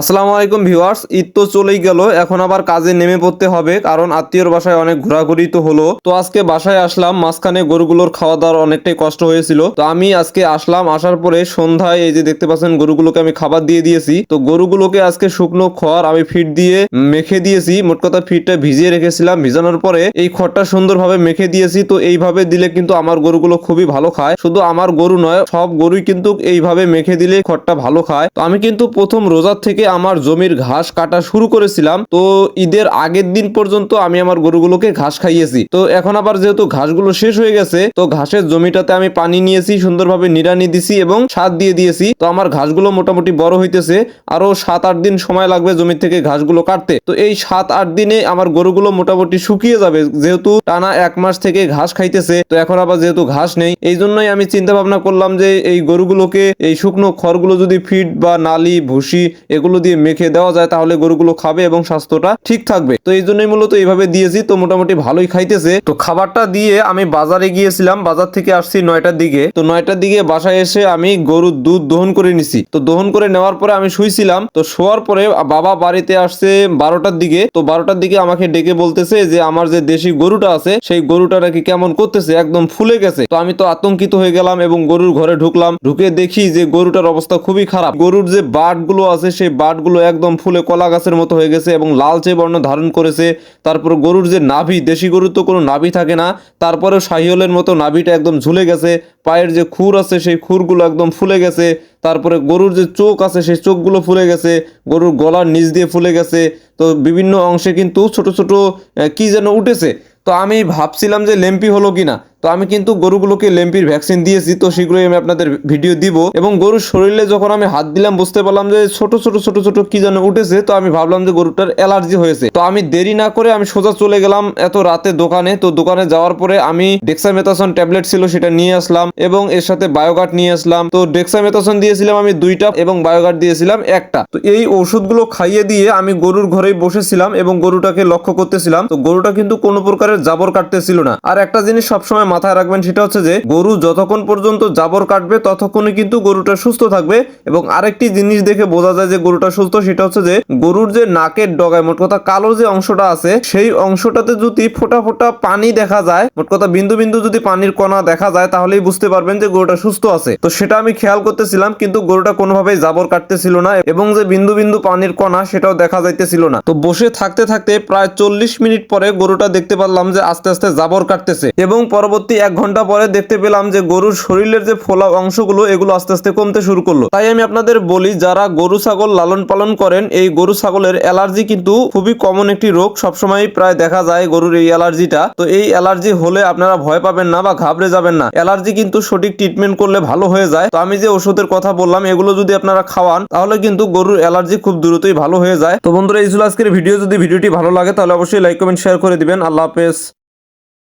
আসসালামু আলাইকুম ভিউয়ার্স, ঈদ তো চলেই গেল, এখন আবার কাজে নেমে পড়তে হবে, কারণ আত্মীয়র বাসায় অনেক ঘোরাঘুরি তো হলো। তো আজকে বাসায় আসলাম, মাঝখানে গরুগুলোর খাওয়া দাওয়ার অনেকটাই কষ্ট হয়েছিল। তো আমি আজকে আসলাম, আসার পরে সন্ধ্যায় এই যে দেখতে পাচ্ছেন গরুগুলোকে আমি খাবার দিয়ে দিয়েছি। তো গরুগুলোকে আজকে শুকনো খড় আমি ফিট দিয়ে মেখে দিয়েছি, মোট কথা ফিটটা ভিজিয়ে রেখেছিলাম, ভিজানোর পরে এই খড়টা সুন্দরভাবে মেখে দিয়েছি। তো এইভাবে দিলে কিন্তু আমার গরুগুলো খুবই ভালো খায়। শুধু আমার গরু নয়, সব গরুই কিন্তু এইভাবে মেখে দিলে খড়টা ভালো খায়। তো আমি কিন্তু প্রথম রোজার থেকে আমার জমির ঘাস কাটা শুরু করেছিলাম, তো ঈদের আগের দিন পর্যন্ত আমি আমার গরুগুলোকে ঘাস খাইয়েছি। তো এখন আবার যেহেতু ঘাসগুলো শেষ হয়ে গেছে, তো ঘাসের জমিটাতে আমি পানি নিয়েছি, সুন্দরভাবে নিড়ানি দিছি এবং সার দিয়ে দিয়েছি। তো আমার ঘাসগুলো মোটামুটি বড় হইতেছে, আরও সাত আট দিন সময় লাগবে জমি থেকে ঘাসগুলো কাটতে। তো এই সাত আট দিনে আমার গরুগুলো মোটামুটি শুকিয়ে যাবে, যেহেতু টানা এক মাস থেকে ঘাস খাইতেছে, তো এখন আবার যেহেতু ঘাস নেই, এই জন্যই আমি চিন্তা ভাবনা করলাম যে এই গরুগুলোকে, এই শুকনো খড়গুলো যদি ফিট বা নালি, ভুসি, এগুলো দিয়ে মেখে দেওয়া যায়, তাহলে গরুগুলো খাবে এবং স্বাস্থ্যটা ঠিক থাকবে। তো এই জন্যই মূলত এইভাবে দিয়েছি, তো মোটামুটি ভালোই খাইতেছে। তো খাবারটা দিয়ে আমি বাজারে গিয়েছিলাম, বাজার থেকে আসছি নয়টার দিকে। তো নয়টার দিকে বাসায় এসে আমি গরুর দুধ দহন করে নিছি। তো দহন করে নেওয়ার পরে আমি শুইছিলাম, তো শোয়ার পরে বাবা বাড়িতে আসছে বারোটার দিকে। তো বারোটার দিকে আমাকে ডেকে বলতেছে যে, আমার যে দেশি গরুটা আছে, সেই গরুটা নাকি কেমন করতেছে, একদম ফুলে গেছে। তো আমি তো আতঙ্কিত হয়ে গেলাম এবং গরুর ঘরে ঢুকলাম। ঢুকে দেখি যে গরুটার অবস্থা খুবই খারাপ। গরুর যে বাটগুলো আছে, সেই বাটগুলো একদম ফুলে কলা গাছের মতো হয়ে গেছে এবং লালচে বর্ণ ধারণ করেছে। তারপর গরুর যে নাভি, দেশি গরুর তো কোনো নাভি থাকে না। তারপরে শাহিওলের মতো নাভিটা একদম ঝুলে গেছে। পায়ের যে খুর আছে, সেই খুরগুলো একদম ফুলে গেছে। তারপরে গরুর যে চোখ আছে, সেই চোখগুলো ফুলে গেছে। গরুর গলার নিচ দিয়ে ফুলে গেছে। তো বিভিন্ন অংশে কিন্তু ছোট ছোট কি যেন উঠেছে। তো আমি ভাবছিলাম যে লেম্পি হলো কিনা। তো আমি কিন্তু গরুগুলোকে লেম্পির ভ্যাকসিন দিয়েছি, তো শীঘ্রই আমি আপনাদের ভিডিও দিব। এবং গরুর শরীরে যখন আমি হাত দিলাম, বুঝতে পারলাম যে ছোট ছোট ছোট ছোট কি যেন উঠেছে, তো আমি ভাবলাম যে গরুটার অ্যালার্জি হয়েছে। তো আমি দেরি না করে আমি সোজা চলে গেলাম এত রাতে দোকানে, তো দোকানে যাওয়ার পরে আমি ডেক্সামেথাসন ট্যাবলেট ছিল সেটা নিয়ে আসলাম এবং এর সাথে বায়োগার্ড নিয়ে আসলাম। তো ডেক্সামেথাসন দিয়েছিলাম আমি দুইটা এবং বায়োগার্ড দিয়েছিলাম একটা। তো এই ওষুধগুলো খাইয়ে দিয়ে আমি গরুর ঘরেই বসেছিলাম এবং গরুটাকে লক্ষ্য করতেছিলাম। তো গরুটা কিন্তু কোনো প্রকারের জাবর কাটতেছিল না। আর একটা জিনিস সবসময় মাথায় রাখবেন সেটা হচ্ছে যে গরু যতক্ষণ পর্যন্ত জাবর কাটবে ততক্ষণই কিন্তু গরুটা সুস্থ থাকবে এবং আরেকটি জিনিস দেখে বোঝা যায় যে গরুটা সুস্থ, সেটা হচ্ছে যে গরুর যে নাকের ডগায়, মোট কথা কালো যে অংশটা আছে, সেই অংশটাতে যদি ফোটা ফোটা পানি দেখা যায়, মোট কথা বিন্দু বিন্দু যদি পানির কণা দেখা যায়, তাহলেই বুঝতে পারবেন যে গরুটা সুস্থ আছে। তো সেটা আমি খেয়াল করতেছিলাম, কিন্তু গরুটা কোনোভাবেই জাবর কাটতেছিল না এবং যে বিন্দু বিন্দু পানির কণা, সেটাও দেখা যাইতেছিল না। তো বসে থাকতে থাকতে প্রায় চল্লিশ মিনিট পরে গরুটা দেখতে পারলাম যে আস্তে আস্তে জাবর কাটতেছে এবং পরবর্তী এক ঘণ্টা পরে দেখতে পেলাম যে গরুর শরীরের যে ফোলা অংশগুলো, এগুলো আস্তে আস্তে কমতে শুরু করল। তাই আমি আপনাদের বলি, যারা গরু ছাগল লালন পালন করেন, এই গরু ছাগলের অ্যালার্জি কিন্তু খুবই কমন একটি রোগ। সবসময় প্রায় দেখা যায় গরুর এই অ্যালার্জিটা। তো এই অ্যালার্জি হলে আপনারা ভয় পাবেন না বা ঘাবড়ে যাবেন না। অ্যালার্জি কিন্তু সঠিক ট্রিটমেন্ট করলে ভালো হয়ে যায়। তো আমি যে ওষুধের কথা বললাম, এগুলো যদি আপনারা খাওয়ান, তাহলে কিন্তু গরুর অ্যালার্জি খুব দ্রুতই ভালো হয়ে যায়। তো বন্ধুরা, এই ছিল আজকের ভিডিও। যদি ভিডিওটি ভালো লাগে, তাহলে অবশ্যই লাইক কমেন্ট শেয়ার করে দিবেন। আল্লাহ হাফেজ।